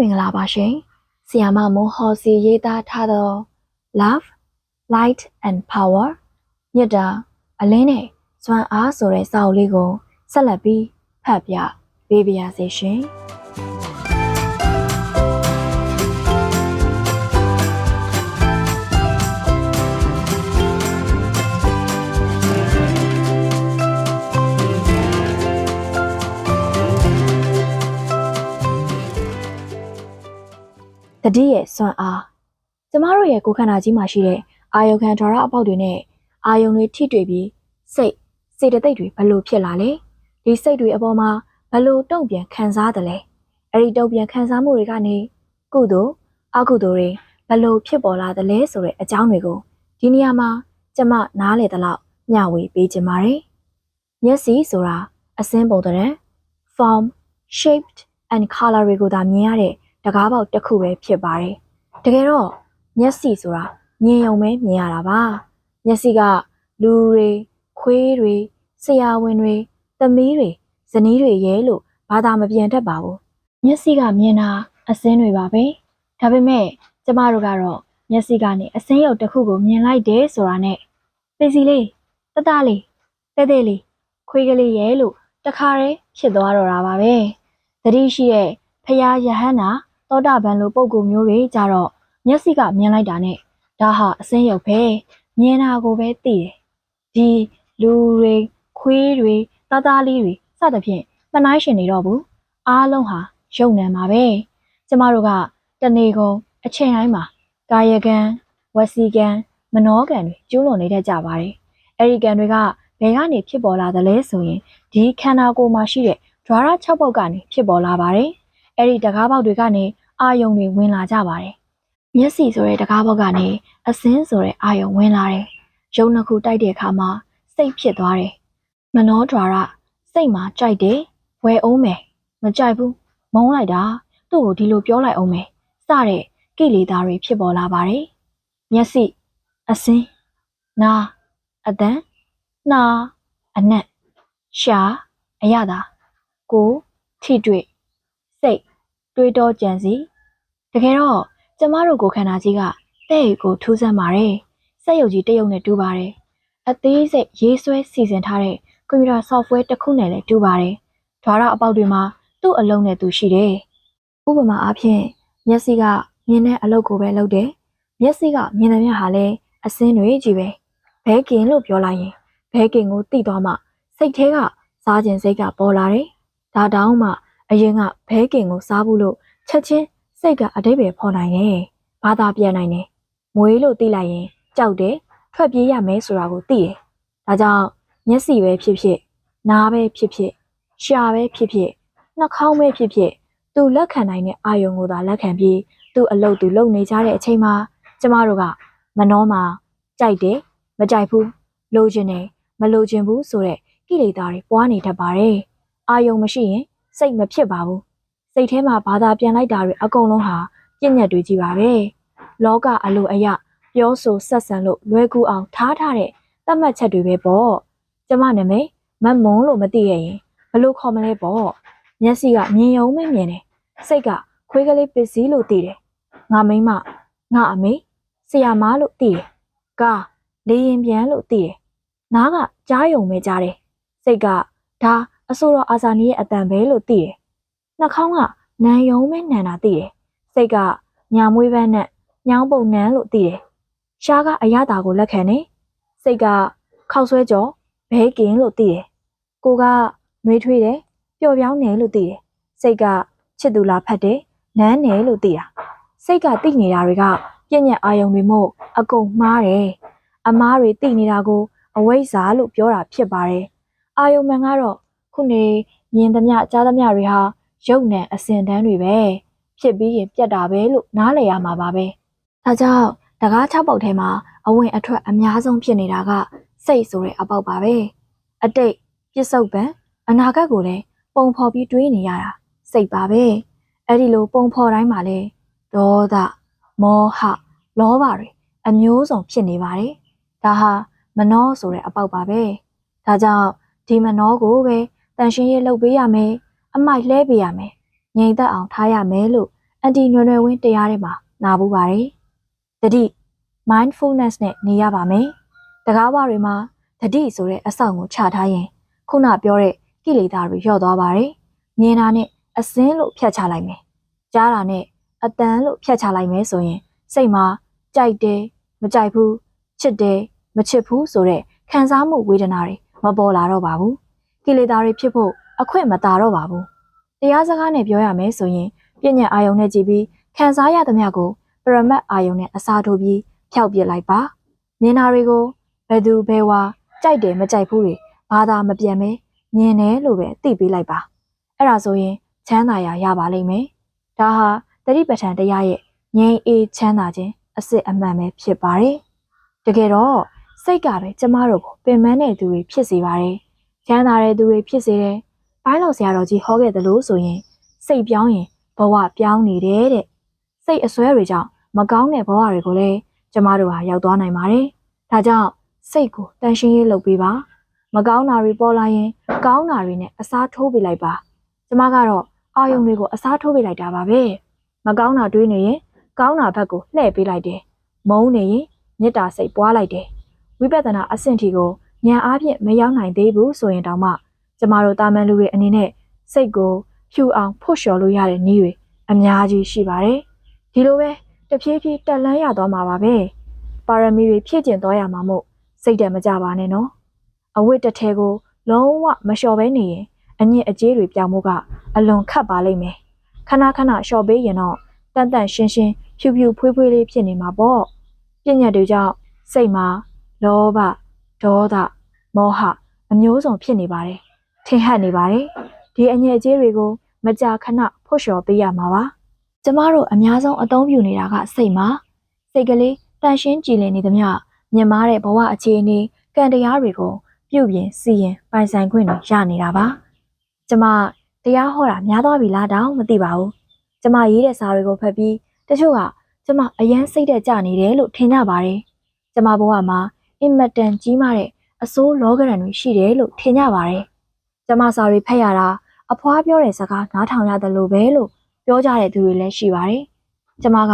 မင်္ဂလာပါရှင်။ဆီယာမမွန်ဟော်စီရေးသားထားသော Love, Light and Power မြတ်တာအလင်းနဲ့စွမ်းအားဆိုတဲ့စာအုပ်လေးကိုဆက်လက်ပြီးဖတ်ပြပေးပါရစေရှင်။။ တတိရဲ့စွမ်းအားကျမတို့ရဲ့ကိုယ်ခန္ဓာကြီးမှာရှိတဲ့အာယုခံဓာရအပေါက်တွေနဲ့အာယုံတွေထိတွေ့ပြီးစိတ်စေတသိက်တွေဘလို့ဖြစ်လာလဲဒီစိတ်တွေအပေါ်မှာဘလို့တုံ့ပြန်ခံစားတယ်လဲအဲ့ဒီတုံ့ပြန်ခံစားမှုတွေကနေကုသိုလ်အကုသိုလ်တွေဘလို့ဖြစ်ပေါ်လာတယ်လဲဆိုတဲ့အကြောင်းတွေကိုဒီနေရာမှာကျမနားလေတဲ့လောက်မျှဝေပေးခြင်းပါတယ်မျက်စိဆိုတာအစင်းပုံသဏ္ဍာန် form shaped and color တွေကိုသာမြင်ရတဲ့ တကားပေါက်တစ်ခုပဲဖြစ်ပါတယ်။တကယ်တော့မျက်စိဆိုတာမြင်ရုံပဲမြင်ရတာပါ။မျက်စိကလူတွေခွေးတွေဆရာဝန်တွေသမီးတွေဇနီးတွေရဲလို့ဘာသာမပြန်တတ်ပါဘူး။မျက်စိကမြင်တာအစင်းတွေပါပဲ။ဒါပေမဲ့ကျမတို့ကတော့မျက်စိကနေအစင်းရုပ်တစ်ခုကိုမြင်လိုက်တယ်ဆိုတာနဲ့ပေစီလေးတတလေးတဲတဲလေးခွေးကလေးရဲလို့တခါတည်းဖြစ်သွားတော့တာပါပဲ။သတိရှိတဲ့ဖရာယဟန္တာ သောတာပန်လိုပုံကိုမျိုးတွေကြတော့မျက်စိကမြင်လိုက်တာနဲ့ဒါဟာအစင်းရုပ်ပဲမြင်တာကိုပဲသိတယ်ဒီလူတွေခွေးတွေသားသားလေးတွေစသဖြင့်မနှိုင်းရှင်နေတော့ဘူးအားလုံးဟာရုပ်နံပါပဲကျမတို့ကတနေကုန်အချိန်တိုင်းမှာကာယကံဝစီကံမနောကံတွေကျူးလွန်နေတတ်ကြပါတယ်အဲ့ဒီကံတွေကဘယ်ကနေဖြစ်ပေါ်လာသလဲဆိုရင်ဒီခန္ဓာကိုယ်မှာရှိတဲ့ဓာရ6ပုဒ်ကနေဖြစ်ပေါ်လာပါတယ် အဲ့ဒီတကားပေါက်တွေကနေအာယုံတွေဝင်လာကြပါတယ်။မျက်စိဆိုတဲ့တကားပေါက်ကနေအစင်းဆိုတဲ့အာယုံဝင်လာတယ်။ရုပ်နှစ်ခုတိုက်တဲ့အခါမှာစိတ်ဖြစ်သွားတယ်။မနောဒွါရစိတ်မှာကြိုက်တယ်၊ဝယ်အောင်မယ်၊မကြိုက်ဘူး၊မုန်းလိုက်တာ၊သူ့ကိုဒီလိုပြောလိုက်အောင်မယ်စတဲ့ကိလေသာတွေဖြစ်ပေါ်လာပါတယ်။မျက်စိအစင်းနာအတန်နာအနက်ရှာအရသာကိုထိတွေ့ တ်တွေးတောကြံစီတကယ်တော့ကျမတို့ကိုယ်ခန္ဓာကြီးကတဲ့ရီကိုထူးဆန်းပါတယ်စက်ရုပ်ကြီးတစ်ရုပ်နဲ့တူပါတယ်အသေးစိတ်ရေးဆွဲစီစဉ်ထားတဲ့ကွန်ပျူတာ software တစ်ခုနဲ့လည်းတူပါတယ်ဓာရအပေါက်တွေမှာသူ့အလုံးနဲ့သူရှိတယ်ဥပမာအားဖြင့်မျက်စိကမြင်တဲ့အလုပ်ကိုပဲလုပ်တယ်မျက်စိကမြင်တဲ့မြတ်ဟာလည်းအစင်းတွေကြီးပဲဘဲကင်လို့ပြောလိုက်ရင်ဘဲကင်ကိုတိသွားမှစိတ်ထဲကစားခြင်းစိတ်ကပေါ်လာတယ်ဒါတောင်မှ အရင်ကဘဲကင်ကိုစားဘူးလို့ချက်ချင်းစိတ်ကအတိတ်ပဲဖော်နိုင်တယ်။ဘာသာပြန်နိုင်တယ်။မွေးလို့သိလိုက်ရင်ကြောက်တယ်ထွက်ပြေးရမယ်ဆိုတာကိုသိတယ်။ဒါကြောင့်မျက်စိပဲဖြစ်ဖြစ်နားပဲဖြစ်ဖြစ်ရှားပဲဖြစ်ဖြစ်နှာခေါင်းပဲဖြစ်ဖြစ်သူလက်ခံနိုင်တဲ့အာယုံကိုသာလက်ခံပြီးသူ့အလုပ်သူလုပ်နေကြတဲ့အချိန်မှာကျမတို့ကမနှောမှာကြိုက်တယ်မကြိုက်ဘူးလိုချင်တယ်မလိုချင်ဘူးဆိုတဲ့ကိလေသာတွေပွားနေတတ်ပါတယ်။အာယုံမရှိရင် စိတ်မဖြစ်ပါဘူးစိတ်ထဲမှာဘာသာပြန်လိုက်တာတွေအကုန်လုံးဟာပြည့်ညက်တွေကြီးပါပဲလောကအလိုအယပြောဆိုဆက်ဆံလို့လွယ်ကူအောင်ထားထားတဲ့သတ်မှတ်ချက်တွေပဲပေါ့ကျမနာမည်မတ်မုံလို့မသိရရင်ဘလို့ခေါ်မလဲပေါ့မျက်စိကမြင်ယုံမမြင်တယ်စိတ်ကခွေးကလေးပစ္စည်းလို့သိတယ်ငါမိမငါအမေဆရာမလို့သိတယ်ကာလေရင်ပြန်လို့သိတယ်နားကကြားယုံပဲကြားတယ်စိတ်ကဒါ အဆိုတော်အာဇာနီရဲ့အတန်ပဲလို့သိတယ်။နှာခေါင်းကနန်ယုံပဲနန်တာသိတယ်။စိတ်ကညာမွေးပန်းနဲ့ညောင်းပုံနန်းလို့သိတယ်။ရှားကအရသာကိုလက်ခံနေ။စိတ်ကခောက်ဆွဲကြော်ဘဲကင်လို့သိတယ်။ကိုကနှွေးထွေးတယ်ပျော်ပြောင်းနေလို့သိတယ်။စိတ်ကချစ်သူလားဖတ်တယ်နန်းနေလို့သိတာ။စိတ်ကသိနေတာတွေကပြည့်ညက်အာယုံတွေမို့အကုန်မှားတယ်။အမားတွေသိနေတာကိုအဝိဇ္ဇာလို့ပြောတာဖြစ်ပါတယ်။အာယုံမှန်ကတော့ ခုနေမြင်သမျှကြားသမျှတွေဟာရုပ်နံအစင်တန်းတွေပဲဖြစ်ပြီးရင်ပြတ်တာပဲလို့နားလည်ရမှာပါပဲဒါကြောင့်တကား၆ပေါက်ထဲမှာအဝင်အထွက်အများဆုံးဖြစ်နေတာကစိတ်ဆိုတဲ့အပေါက်ပါပဲအတိတ်ပြစ္ဆုတ်ပံအနာဂတ်ကိုလည်းပုံဖော်ပြီးတွေးနေရတာစိတ်ပါပဲအဲ့ဒီလိုပုံဖော်တိုင်းမှာလဲဒေါသမောဟလောဘတွေအမျိုးစုံဖြစ်နေပါတယ်ဒါဟာမနှောဆိုတဲ့အပေါက်ပါပဲဒါကြောင့်ဒီမနှောကိုပဲ တန်ရှင်းရေးလုပ်ပေးရမယ်အမိုက်လှဲပေးရမယ်ငြိမ်သက်အောင်ထားရမယ်လို့အန်တီနွယ်နွယ်ဝင်းတရားထဲမှာနာဘူးပါတယ်။တတိ mindfulness နဲ့နေရပါမယ်။တကားဝတွေမှာတတိဆိုတဲ့အဆောင်ကိုချထားရင် ခုနပြောတဲ့ကိလေသာတွေလျော့သွားပါတယ်။မြင်တာနဲ့အစင်းလို့ဖြတ်ချလိုက်မယ်။ကြားတာနဲ့အတန်လို့ဖြတ်ချလိုက်မယ်ဆိုရင်စိတ်မှာကြိုက်တယ်မကြိုက်ဘူးချစ်တယ်မချစ်ဘူးဆိုတဲ့ခံစားမှုဝေဒနာတွေမပေါ်လာတော့ပါဘူး။ ကိလေသာတွေဖြစ်ဖို့အခွင့်မသာတော့ပါဘူး။တရားစကားနဲ့ပြောရမယ်ဆိုရင်ပြည့်ညတ်အာယုံနဲ့ကြည်ပြီးခံစားရသမျှကိုပရမတ်အာယုံနဲ့အစားထိုးပြီးဖျောက်ပစ်လိုက်ပါမြင်တာတွေကိုဘယ်သူဘယ်ဝါကြိုက်တယ်မကြိုက်ဘူးတွေဘာသာမပြန်မဲမြင်တယ်လို့ပဲသိပေးလိုက်ပါအဲ့ဒါဆိုရင်ချမ်းသာရာရပါလိမ့်မယ်ဒါဟာတတိပဋ္ဌာန်တရားရဲ့ငြိမ်းအေးချမ်းသာခြင်းအစစ်အမှန်ပဲဖြစ်ပါတယ်တကယ်တော့စိတ်ကပဲကျမတို့ကိုပင်ပန်းတဲ့သူတွေဖြစ်စေပါတယ် ချမ်းသာတဲ့သူတွေဖြစ်စေတယ်ဘိုင်းတော်ဆရာတော်ကြီးဟောခဲ့သလိုဆိုရင် စိတ်ပြောင်းရင်ဘဝပြောင်းနေတယ်တဲ့စိတ်အစွဲတွေကြောင့်မကောင်းတဲ့ဘဝတွေကိုလည်းကျမတို့ဟာရောက်သွားနိုင်ပါတယ်။ဒါကြောင့်စိတ်ကိုတန်ရှင်းရေးလုပ်ပေးပါ။မကောင်းတာတွေပေါ်လာရင် ကောင်းတာတွေနဲ့အစားထိုးပေးလိုက်ပါ။ကျမကတော့အာယုံတွေကိုအစားထိုးပေးလိုက်တာပါပဲ။မကောင်းတာတွေးနေရင်ကောင်းတာဘက်ကိုလှည့်ပေးလိုက်တယ်။မုန်းနေရင်မေတ္တာစိတ်ပွားလိုက်တယ်။ဝိပဿနာအဆင့်ထိကို ဉာဏ်အားဖြင့်မရောက်နိုင်သေးဘူးဆိုရင်တောင်မှကျမတို့တာမန်လူတွေအနေနဲ့စိတ်ကိုဖြူအောင်ဖို့လျှော်လို့ရတဲ့နည်းတွေအများကြီးရှိပါတယ်။ဒီလိုပဲတဖြည်းဖြည်းတက်လန်းရသွားမှာပါပဲ။ပါရမီတွေဖြည့်ကျင့်သွားရမှာမို့စိတ်တမကြပါနဲ့နော်။အဝတ်တစ်ထည်ကိုလုံးဝမလျှော်ဘဲနေရင်အညစ်အကြေးတွေပြောင်းမှုကအလွန်ခတ်ပါလိမ့်မယ်။ခဏခဏလျှော်ပေးရင်တော့တန်တန်ရှင်းရှင်းဖြူဖြူဖွေးဖွေးလေးဖြစ်နေမှာပေါ့။ပြည့်ညတ်တွေကြောင့်စိတ်မှာလောဘဒေါသ မောဟအမျိုးစုံဖြစ်နေပါတယ်။ထင်ဟပ်နေပါတယ်။ဒီအညစ်အကြေးတွေကိုမကြာခဏဖွတ်လျှော်ပေးရမှာပါ။ကျမတို့အများဆုံးအသုံးပြုနေတာကစိတ်မှာစိတ်ကလေးတန်ရှင်းကြည်လင်နေသမျှမြင်မာတဲ့ဘဝအခြေအနေကံတရားတွေကိုပြုပြင်စီရင်ပိုင်ဆိုင်ခွင့်တွေရနေတာပါ။ကျမတရားဟောတာများသွားပြီလားတောင်မသိပါဘူး။ကျမရေးတဲ့စာတွေကိုဖတ်ပြီးတချို့ကကျမအယမ်းစိတ်သက်ကြနေတယ်လို့ထင်ကြပါတယ်။ကျမဘဝမှာအင်မတန်ကြီးမားတဲ့ အစိုးလောကရန်တွေရှိတယ်လို့ထင်ကြပါတယ်။ကျမစာတွေဖတ်ရတာအဖွားပြောတဲ့စကားနားထောင်ရတယ်လို့ပဲလို့ပြောကြတဲ့သူတွေလည်းရှိပါတယ်။ကျမက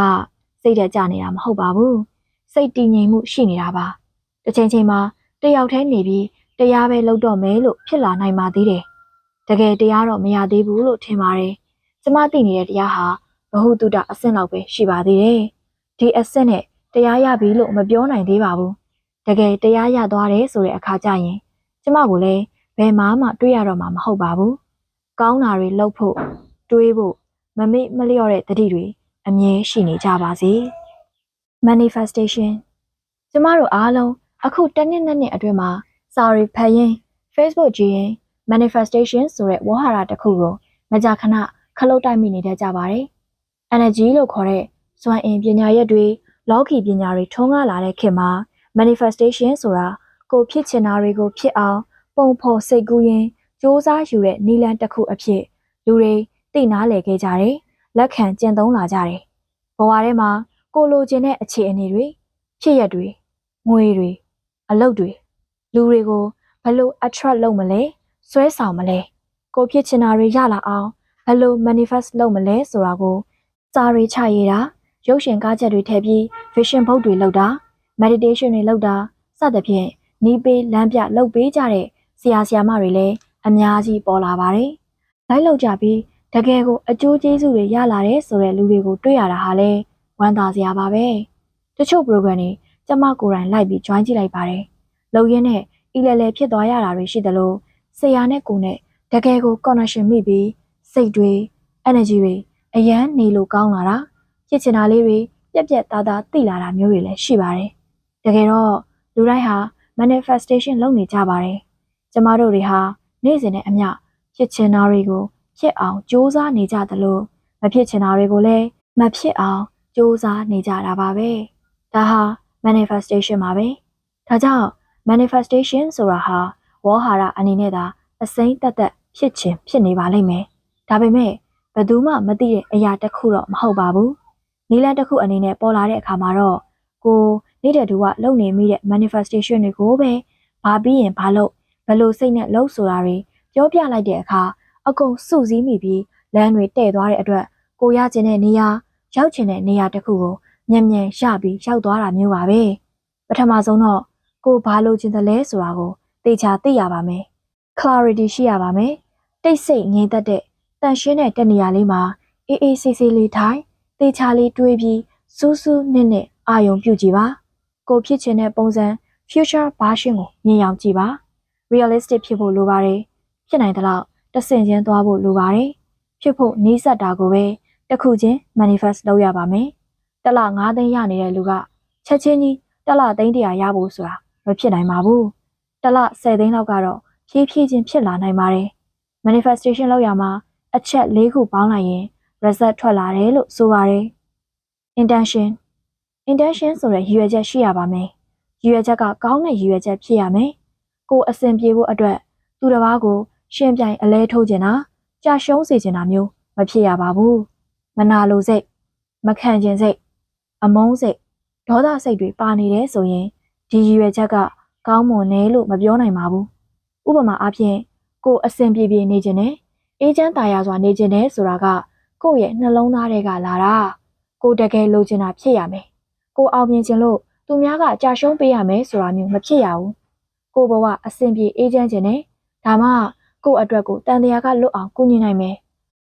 စိတ်ဓာတ်ကျနေတာမဟုတ်ပါဘူး။စိတ်တည်ငြိမ်မှုရှိနေတာပါ။တစ်ချိန်ချိန်မှာတယောက်တည်းနေပြီးတရားပဲလုပ်တော့မယ်လို့ဖြစ်လာနိုင်ပါသေးတယ်။တကယ်တရားတော့မရသေးဘူးလို့ထင်ပါတယ်။ကျမသိနေတဲ့တရားဟာဘ ഹു တုတအဆင့်လောက်ပဲရှိပါသေးတယ်။ဒီအဆင့်နဲ့တရားရပြီလို့မပြောနိုင်သေးပါဘူး။ တကယ်တရားရသွားတယ်ဆိုတဲ့အခါကျရင်ကျမကိုလည်းဘယ်မှမှတွေးရတော့မှာမဟုတ်ပါဘူး။ကောင်းတာတွေလုပ်ဖို့တွေးဖို့မမေ့မလျော့တဲ့တတိတွေအမြဲရှိနေကြပါစေ။ manifestation ကျမတို့အားလုံးအခုတစ်နှစ်နှစ်နှစ်အတွင်းမှာစာရီဖတ်ရင် Facebook ကြည့်ရင် manifestation ဆိုတဲ့ဝါဟာရတစ်ခုကိုမကြာခဏခလုတ်တိုက်မိနေတတ်ကြပါတယ်။ energy လို့ခေါ်တဲ့စွမ်းအင်ပညာရက်တွေလောကီပညာတွေထုံးကားလာတဲ့ခေတ်မှာ manifestation ဆိုတာကိုဖြစ်ချင်တာတွေကိုဖြစ်အောင်ပုံဖော်စိတ်ကူးရင်းစ조사ယူတဲ့နီလန်တစ်ခုအဖြစ်လူတွေသိနာလေခဲ့ကြတယ်လက်ခံကျင့်သုံးလာကြတယ်ဘဝထဲမှာကိုလိုချင်တဲ့အခြေအနေတွေဖြစ်ရက်တွေငွေတွေအလုပ်တွေလူတွေကိုဘယ်လို attract လုပ်မလဲဆွဲဆောင်မလဲကိုဖြစ်ချင်တာတွေရလာအောင်ဘယ်လို manifest လုပ်မလဲဆိုတာကိုစာရီချရေးတာရုပ်ရှင်ကားချက်တွေထည့်ပြီး vision board တွေလုပ်တာ meditation တွေလုပ်တာစသဖြင့်နီးပေးလမ်းပြလုပ်ပေးကြတဲ့ဆရာဆရာမတွေလည်းအများကြီးပေါ်လာပါတယ်။လိုက်လောက်ကြပြီးတကယ်ကိုအကျိုးကျေးဇူးတွေရလာတဲ့ဆိုတဲ့လူတွေကိုတွေ့ရတာဟာလဲဝမ်းသာစရာပါပဲ။တချို့ program တွေကျမကိုယ်တိုင်လိုက်ပြီး join ကြည့်လိုက်ပါတယ်။လုံရင်းနဲ့အီလဲလဲဖြစ်သွားရတာတွေရှိသလိုဆရာနဲ့ကိုနဲ့တကယ်ကို connection မိပြီးစိတ်တွေ energy တွေအရန်နေလို့ကောင်းလာတာဖြစ်ချင်တာလေးတွေပြက်ပြက်သားသားသိလာတာမျိုးတွေလည်းရှိပါတယ်။ တကယ်တော့လူတိုင်းဟာ manifestation လုပ်နေကြပါတယ်။ကျမတို့တွေဟာနေ့စဉ်နဲ့အမျှဖြစ်ချင်တာတွေကိုဖြစ်အောင်ကြိုးစားနေကြသလိုမဖြစ်ချင်တာတွေကိုလည်းမဖြစ်အောင်ကြိုးစားနေကြတာပါပဲ။ဒါဟာ manifestation ပါပဲ။ဒါကြောင့် manifestation ဆိုတာဟာဝေါ်ဟာရအနေနဲ့သာအစိမ့်တက်တက်ဖြစ်ခြင်းဖြစ်နေပါလိမ့်မယ်။ဒါပေမဲ့ဘယ်သူမှမသိတဲ့အရာတစ်ခုတော့မဟုတ်ပါဘူး။နီလန်တစ်ခုအနေနဲ့ပေါ်လာတဲ့အခါမှာတော့ကို နေတဲ့သူကလုံနေမိတဲ့ manifestation တွေကိုပဲဘာပြီးရင်ဘာလို့ဘယ်လိုစိတ်နဲ့လှုပ်ဆိုတာတွေပြောပြလိုက်တဲ့အခါအကုန်စုစည်းမိပြီးလမ်းတွေတဲ့သွားတဲ့အတွက်ကိုရကျင်တဲ့နေရာရောက်ချင်တဲ့နေရာတစ်ခုကိုမြန်မြန်ရပြီးရောက်သွားတာမျိုးပါပဲပထမဆုံးတော့ကိုဘာလို့ချင်တယ်လဲဆိုတာကိုသေချာသိရပါမယ် clarity ရှိရပါမယ်တိတ်ဆိတ်ငြိမ်သက်တဲ့တန်ရှင်းတဲ့တနေရာလေးမှာအေးအေးဆေးဆေးလေးထိုင်သေချာလေးတွေးပြီးစူးစူးနစ်နစ်အာယုံပြုကြည့်ပါ ကိုဖြစ်ချင်တဲ့ပုံစံ future version ကိုမြင်အောင်ကြည့်ပါ realistic ဖြစ်ဖို့လိုပါတယ်ဖြစ်နိုင်တဲ့လောက်တဆင့်ချင်းသွားဖို့လိုပါတယ်ဖြစ်ဖို့နီးစပ်တာကိုပဲတစ်ခုချင်း manifest လုပ်ရပါမယ်တစ်လ9သိန်းရနေတဲ့လူကချက်ချင်းကြီးတစ်လသိန်းတရာရဖို့ဆိုတာမဖြစ်နိုင်ပါဘူးတစ်လ10သိန်းလောက်ကတော့ဖြည်းဖြည်းချင်းဖြစ်လာနိုင်ပါတယ် manifestation လုပ်ရမှာအချက်၄ခုပေါင်းလိုက်ရင် result ထွက်လာတယ်လို့ဆိုပါတယ် intention intention ဆိုတဲ့ရည်ရွယ်ချက်ရှိရပါမယ်ရည်ရွယ်ချက်ကကောင်းတဲ့ရည်ရွယ်ချက်ဖြစ်ရမယ်ကိုယ်အဆင်ပြေဖို့အတွက်သူတစ်ပါးကိုရှင်းပြိုင်အလဲထိုးကျင်တာကြာရှုံးစေချင်တာမျိုးမဖြစ်ရပါဘူးမနာလိုစိတ်မခံကျင်စိတ်အမုန်းစိတ်ဒေါသစိတ်တွေပါနေတယ်ဆိုရင်ဒီရည်ရွယ်ချက်ကကောင်းမွန်တယ်လို့မပြောနိုင်ပါဘူးဥပမာအားဖြင့်ကိုယ်အဆင်ပြေပြေနေခြင်းနဲ့အေးချမ်းသာယာစွာနေခြင်းနဲ့ဆိုတာကကိုယ့်ရဲ့နှလုံးသားထဲကလာတာကိုယ်တကယ်လိုချင်တာဖြစ်ရမယ် ကိုယ်အောင်မြင်ခြင်းလို့သူများကကြာရှုံးပေးရမယ်ဆိုတာမျိုးမဖြစ်ရဘူးကိုယ်ဘဝအဆင်ပြေအေးချမ်းခြင်းနဲ့ဒါမှကိုယ့်အတွက်ကိုတန်တရားကလွတ်အောင်ကူညီနိုင်မယ်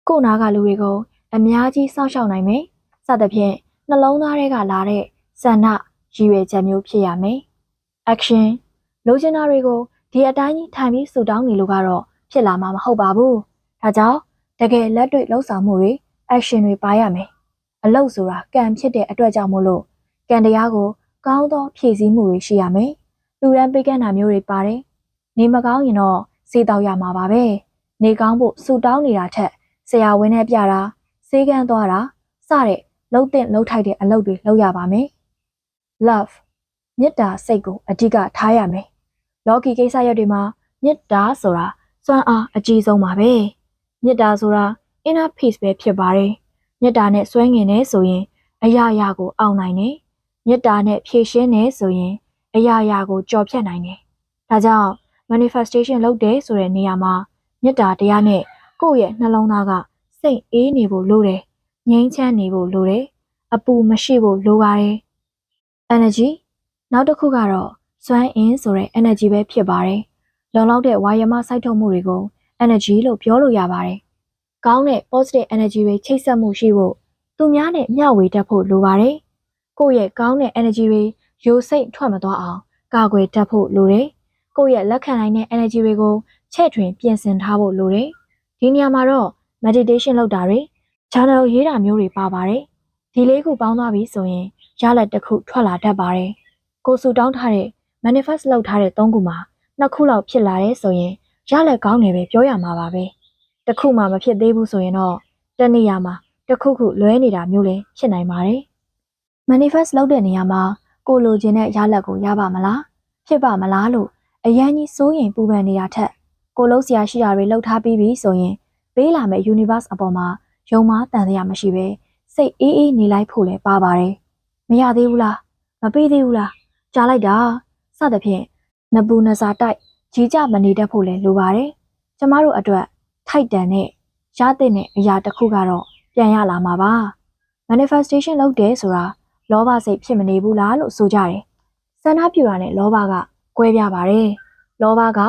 ကိုယ်နာကလူတွေကိုအများကြီးစောင့်ရှောက်နိုင်မယ်စသဖြင့်နှလုံးသားထဲကလာတဲ့ဆန္ဒရည်ရွယ်ချက်မျိုးဖြစ်ရမယ် action လိုချင်တာတွေကိုဒီအတိုင်းကြီးထိုင်ပြီးဆူတောင်းနေလို့ကတော့ဖြစ်လာမှာမဟုတ်ပါဘူးဒါကြောင့်တကယ်လက်တွေ့လှုပ်ဆောင်မှုတွေ action တွေပါရမယ်အလုပ်ဆိုတာကံဖြစ်တဲ့အတွက်ကြောင့်မို့လို့ ကံတရားကိုကောင်းသောဖြည့်ဆည်းမှုတွေရှိရမယ်လူရန်ပေးကမ်းတာမျိုးတွေပါတယ်နေမကောင်းရင်တော့စေးတောက်ရမှာပါပဲနေကောင်းဖို့ဆူတောင်းနေတာထက်ဆရာဝန်နဲ့ပြတာစေးကန်းသွားတာစတဲ့လှုပ်တဲ့လှုပ်ထိုက်တဲ့အလုပ်တွေလုပ်ရပါမယ် love မေတ္တာစိတ်ကိုအဓိကထားရမယ်လောကီကိစ္စရပ်တွေမှာမေတ္တာဆိုတာစွမ်းအားအကြီးဆုံးပါပဲမေတ္တာဆိုတာ inner peace ပဲဖြစ်ပါတယ်မေတ္တာနဲ့စွဲငင်နေဆိုရင်အရာရာကိုအောင်နိုင်တယ် မေတ္တာနဲ့ဖြည့်ရှင်းနေဆိုရင် အရာရာကိုကြော်ဖြတ်နိုင်တယ်ဒါကြောင့် manifestation လုပ်တယ်ဆိုတဲ့နေရာမှာမေတ္တာတရားနဲ့ကိုယ့်ရဲ့နှလုံးသားကစိတ်အေးနေဖို့လိုတယ်ငြိမ်းချမ်းနေဖို့လိုတယ်အပူမရှိဖို့လိုပါတယ် energy နောက်တစ်ခုကတော့စွမ်းအင်ဆိုတဲ့ energy ပဲဖြစ်ပါတယ်လုံလောက်တဲ့ဝါယမစိုက်ထုတ်မှုတွေကို energy လို့ပြောလို့ရပါတယ်ကောင်းတဲ့ positive energy တွေချိတ်ဆက်မှုရှိဖို့သူများနဲ့မျှဝေတတ်ဖို့လိုပါတယ် ကိုယ့်ရဲ့ကောင်းတဲ့ energy တွေယိုစိတ်ထွက်မသွားအောင်ကာကွယ်တတ်ဖို့လိုတယ်ကိုယ့်ရဲ့လက်ခံနိုင်တဲ့ energy တွေကိုချဲ့ထွင်ပြင်ဆင်ထားဖို့လိုတယ်ဒီနေရာမှာတော့ meditation လုပ်တာတွေ channel ရေးတာမျိုးတွေပါပါတယ်ဒီလေးခုပေါင်းသွားပြီဆိုရင်ရလဒ်တစ်ခုထွက်လာတတ်ပါတယ်ကိုစုတောင်းထားတဲ့ manifest လုပ်ထားတဲ့၃ခုမှာနှစ်ခုလောက်ဖြစ်လာတဲ့ဆိုရင်ရလဒ်ကောင်းတယ်ပဲပြောရမှာပါပဲတစ်ခုမှမဖြစ်သေးဘူးဆိုရင်တော့တနေရာမှာတစ်ခုခုလွဲနေတာမျိုးလည်းဖြစ်နိုင်ပါတယ် manifest လုပ်တဲ့နေရာမှာကိုလိုချင်တဲ့ရလဒ်ကိုရပါမလားဖြစ်ပါမလားလို့အရန်ကြီးစိုးရင်ပူပန်နေတာထက်ကိုလုံးစရာရှိတာတွေလှုပ်ထားပြီးပြီဆိုရင်ပေးလာမယ့် universe အပေါ်မှာယုံမားတန်တရားမရှိပဲစိတ်အေးအေးနေလိုက်ဖို့လည်းပါပါတယ်မရသေးဘူးလားမပေးသေးဘူးလားကြားလိုက်တာစသဖြင့်နပူနစာတိုက်ကြီးကြမနေတတ်ဖို့လည်းလိုပါတယ်ကျမတို့အတွက်ထိုက်တန်တဲ့ရတဲ့အရာတစ်ခုကတော့ပြန်ရလာမှာပါ manifestation လုပ်တယ်ဆိုတာ လောဘစိတ်ဖြစ်မနေဘူးလားလို့ဆိုကြတယ်ဆန္ဒပြတာနဲ့လောဘကကွဲပြားပါတယ်လောဘက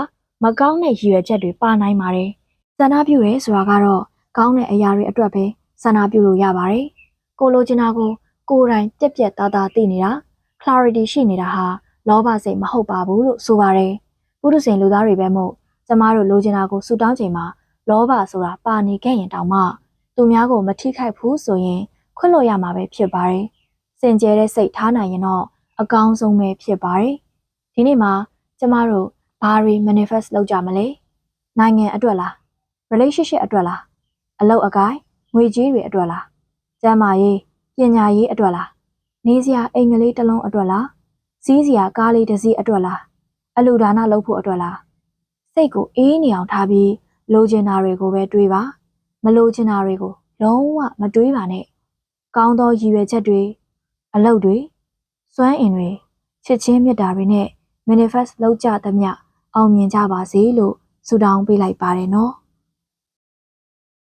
မကောင်းတဲ့ရည်ရွယ်ချက်တွေပါနိုင်ပါတယ်ဆန္ဒပြရဲဆိုတာကတော့ကောင်းတဲ့အရာတွေအတွက်ပဲဆန္ဒပြလို့ရပါတယ်ကိုလိုချင်တာကိုကိုယ်တိုင်ပြက်ပြက်သားသားသိနေတာ clarity ရှိနေတာဟာလောဘစိတ်မဟုတ်ပါဘူးလို့ဆိုပါတယ်ပုရုษင်လူသားတွေပဲမို့ကျမတို့လိုချင်တာကိုဆူတောင်းချိန်မှာလောဘဆိုတာပါနေခဲ့ရင်တောင်မှသူများကိုမထိခိုက်ဘူးဆိုရင်ခွင့်လို့ရမှာပဲဖြစ်ပါတယ်စ င်ကြဲတဲ့စိတ်ထားနိုင်ရင်တော့အကောင်းဆုံးပဲဖြစ်ပါတယ်ဒီနေ့မှာကျမတို့ဘာတွေ manifest လုပ်ကြမလဲနိုင်ငံအတွက်လား relationship အတွက်လားအလုပ်အကိုင်ငွေကြေးတွေအတွက်လားကျန်းမာရေးပညာရေးအတွက်လားနေစရာအိမ်ကလေးတစ်လုံးအတွက်လားစီးစရာကားလေးတစ်စီးအတွက်လားအလူဒါနလုပ်ဖို့အတွက်လားစိတ်ကိုအေးနေအောင်ထားပြီးလိုချင်တာတွေကိုပဲတွေးပါမလိုချင်တာတွေကိုလုံးဝမတွေးပါနဲ့ကောင်းသောရည်ရွယ်ချက်တွေ အလုပ်တွေစွမ်းအင်တွေချစ်ချင်းမေတ္တာတွေနဲ့ manifest လုပ်ကြသမျှအောင်မြင်ကြပါစေလို့ဆုတောင်းပေးလိုက်ပါတယ်နော်